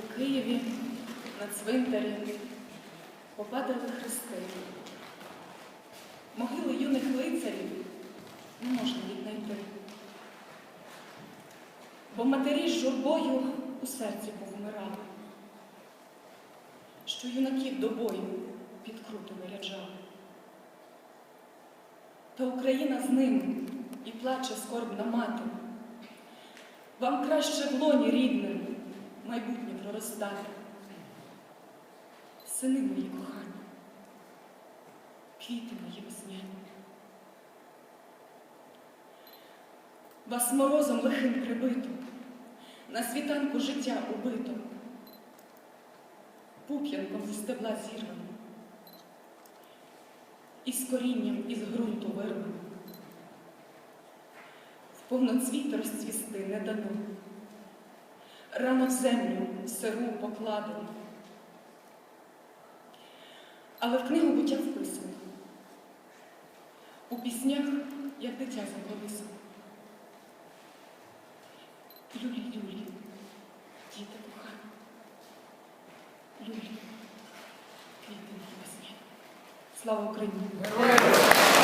У Києві на цвинтарі попадали хрести. Могили юних лицарів не можна віднайти. Бо матері з журбою у серці повмирали, що юнаків до бою під круто виряджали. Та Україна з ними і плаче скорбна мати. Вам краще в лоні рідним майбутнє проростати. Сини мої кохані, квіти мої весняні. Вас морозом лихим прибито, на світанку життя убито, пуп'янком зі стебла зірвано, і з корінням із ґрунту вирвано. В повноцвіт розцвісти не дано, рано в землю сиру покладено. Але в книгу буття вписано, у піснях, як дитя заколисано. Люлі, люлі, діти кохані, люлі, квіти весняні. Слава Україні!